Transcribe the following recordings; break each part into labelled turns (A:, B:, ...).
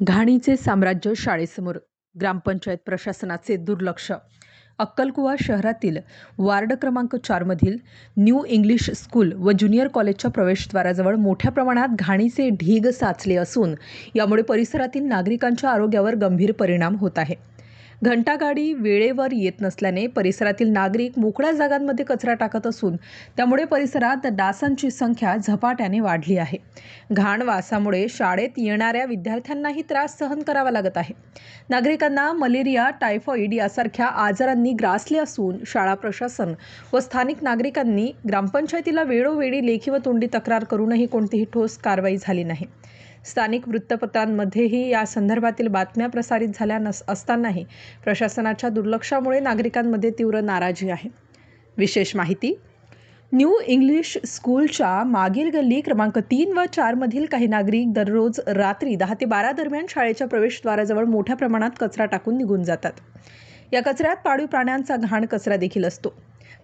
A: घाणीचे साम्राज्य शाळेसमोर ग्रामपंचायत प्रशासनाचे दुर्लक्ष. अक्कलकुवा शहरातील वार्ड क्रमांक चारमधील न्यू इंग्लिश स्कूल व ज्युनियर कॉलेजच्या प्रवेशद्वाराजवळ मोठ्या प्रमाणात घाणीचे ढीग साचले असून यामुळे परिसरातील नागरिकांच्या आरोग्यावर गंभीर परिणाम होत आहे. घंटागाडी वेळेवर येत नसल्याने परिसरातील नागरिक मोकळ्या जागांमध्ये कचरा टाकत असून त्यामुळे परिसरात डासांची संख्या झपाट्याने वाढली आहे. घाण वासामुळे शाळेत येणाऱ्या विद्यार्थ्यांनाही त्रास सहन करावा लागत आहे. नागरिकांना मलेरिया टायफॉईड यासारख्या आजारांनी ग्रासले असून शाळा प्रशासन व स्थानिक नागरिकांनी ग्रामपंचायतीला वेळोवेळी लेखी व तोंडी तक्रार करूनही कोणतीही ठोस कारवाई झाली नाही. स्थानिक वृत्तपत्रांमध्येही या संदर्भातील बातम्या प्रसारित झाल्या नस असतानाही प्रशासनाच्या दुर्लक्षामुळे नागरिकांमध्ये तीव्र नाराजी आहे. विशेष माहिती न्यू इंग्लिश स्कूलच्या मागील गल्ली क्रमांक तीन व चारमधील काही नागरिक दररोज रात्री दहा ते बारा दरम्यान शाळेच्या प्रवेशद्वाराजवळ मोठ्या प्रमाणात कचरा टाकून निघून जातात. या कचऱ्यात पाळीव प्राण्यांचा घाण कचरा देखील असतो.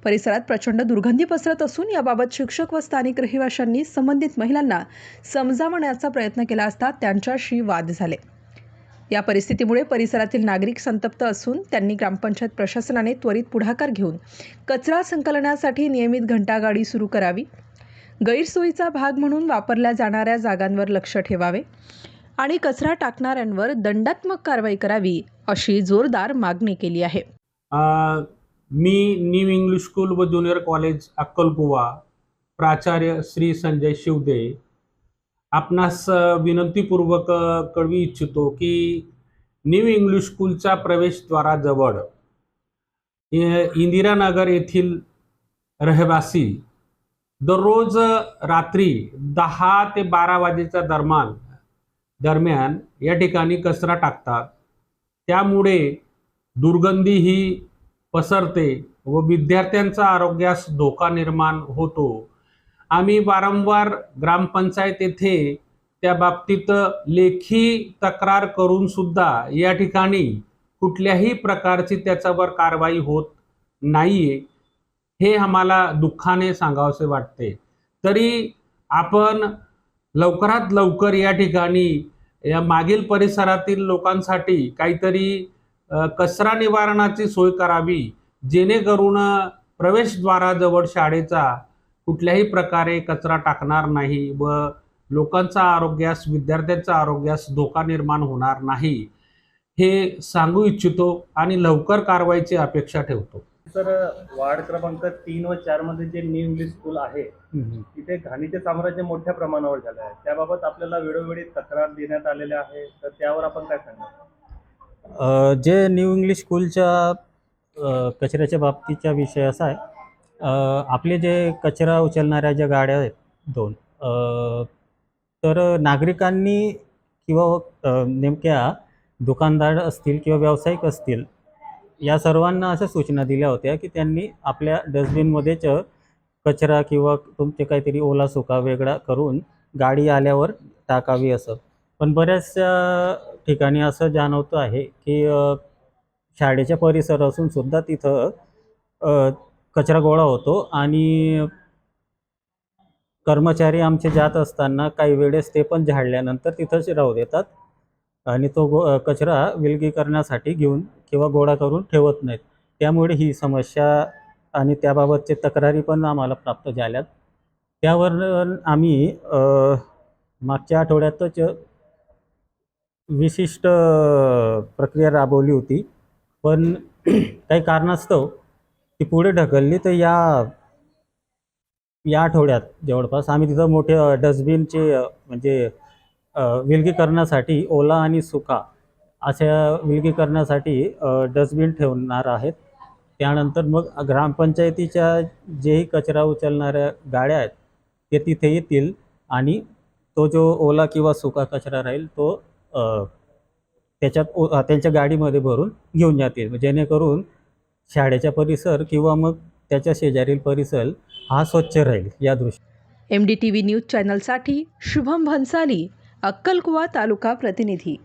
A: परिसरात प्रचंड दुर्गंधी पसरत असून याबाबत शिक्षक व स्थानिक रहिवाशांनी संबंधित महिलांना समजावण्याचा प्रयत्न केला असता त्यांच्याशी वाद झाले. या परिस्थितीमुळे परिसरातील नागरिक संतप्त असून त्यांनी ग्रामपंचायत प्रशासनाने त्वरित पुढाकार घेऊन कचरा संकलनासाठी नियमित घंटागाडी सुरू करावी गैरसोयीचा भाग म्हणून वापरल्या जाणाऱ्या जागांवर लक्ष ठेवावे आणि कचरा टाकणाऱ्यांवर दंडात्मक कारवाई करावी अशी जोरदार मागणी केली आहे.
B: मी न्यू इंग्लिश स्कूल व ज्युनियर कॉलेज अक्कलकुवा प्राचार्य श्री संजय शिवदे आपणास विनंतीपूर्वक कळवी इच्छितो की न्यू इंग्लिश स्कूलच्या प्रवेशद्वाराजवळ इंदिरानगर येथील रहिवासी दररोज रात्री दहा ते बारा वाजेच्या दरम्यान दरम्यान या ठिकाणी कचरा टाकतात. त्यामुळे दुर्गंधी ही पसरते व विद्यार्थ्यांचा आरोग्यास धोका निर्माण होतो. आम्ही वारंवार ग्रामपंचायत येथे त्या बाबतीत लेखी तक्रार करून सुद्धा या ठिकाणी कुठल्याही प्रकारची त्याच्यावर कारवाई होत नाहीये हे आम्हाला दुःखाने सांगावसे वाटते. तरी आपण लवकरात लवकर या ठिकाणी या मागील परिसरातील लोकांसाठी काहीतरी कचरा निवारणाची सोय करावी जेणेकरून प्रवेशद्वाराजवळ शाळेचा कुठल्याही प्रकारे कचरा टाकणार नाही व लोकांचा आरोग्यास विद्यार्थ्यांच्या आरोग्यास धोका निर्माण होणार नाही हे सांगू इच्छितो आणि लवकर कारवाईची अपेक्षा ठेवतो.
C: सर वार्ड क्रमांक तीन व चारमध्ये जे न्यू इंग्लिश स्कूल आहे तिथे घाणीचे साम्राज्य मोठ्या प्रमाणावर झालं आहे. त्याबाबत आपल्याला वेळोवेळी तक्रार देण्यात आलेल्या आहे तर त्यावर आपण काय सांगणार?
D: जे न्यू इंग्लिश स्कूलच्या कचऱ्याच्या बाबतीचा विषय असा आहे आपले जे कचरा उचलणाऱ्या ज्या गाड्या आहेत दोन तर नागरिकांनी किंवा नेमक्या दुकानदार असतील किंवा व्यावसायिक असतील या सर्वांना अशा सूचना दिल्या होत्या की त्यांनी आपल्या डस्टबिनमध्येच कचरा किंवा तुमचे काहीतरी ओला सुका वेगळा करून गाडी आल्यावर टाकावी असं. पण बऱ्याचशा ठिकाणी असं जाणवतं आहे की शाळेच्या परिसर असून सुद्धा तिथं कचरा गोळा होतो आणि कर्मचारी आमचे जात असताना काही वेळेस ते पण झाडल्यानंतर तिथंच राहू देतात आणि तो गो कचरा विलगीकरणासाठी घेऊन किंवा गोळा करून ठेवत नाहीत. त्यामुळे ही समस्या आणि त्याबाबतचे तक्रारी पण आम्हाला प्राप्त झाल्यात. त्यावर आम्ही मागच्या आठवड्यातच विशिष्ट प्रक्रिया राबवली होती. पण काही कारणास्तव ती पुढे ढकलली तर या या आठवड्यात जवळपास आम्ही तिथं मोठे डस्टबिनचे म्हणजे विलगीकरणासाठी ओला आणि सुका अशा विलगीकरणासाठी डस्टबिन ठेवणार आहेत. त्यानंतर मग ग्रामपंचायतीच्या जेही कचरा उचलणाऱ्या गाड्या आहेत ते तिथे येतील आणि तो जो ओला किंवा सुका कचरा राहील तो त्याच्यात त्यांच्या गाडीमध्ये भरून घेऊन जातील. जेणेकरून शाळेचा परिसर किंवा मग त्याच्या शेजारील परिसर हा स्वच्छ राहील या दृष्टी
A: M D T V news चॅनलसाठी Shubham Bhansali अक्कलकुवा तालुका प्रतिनिधी.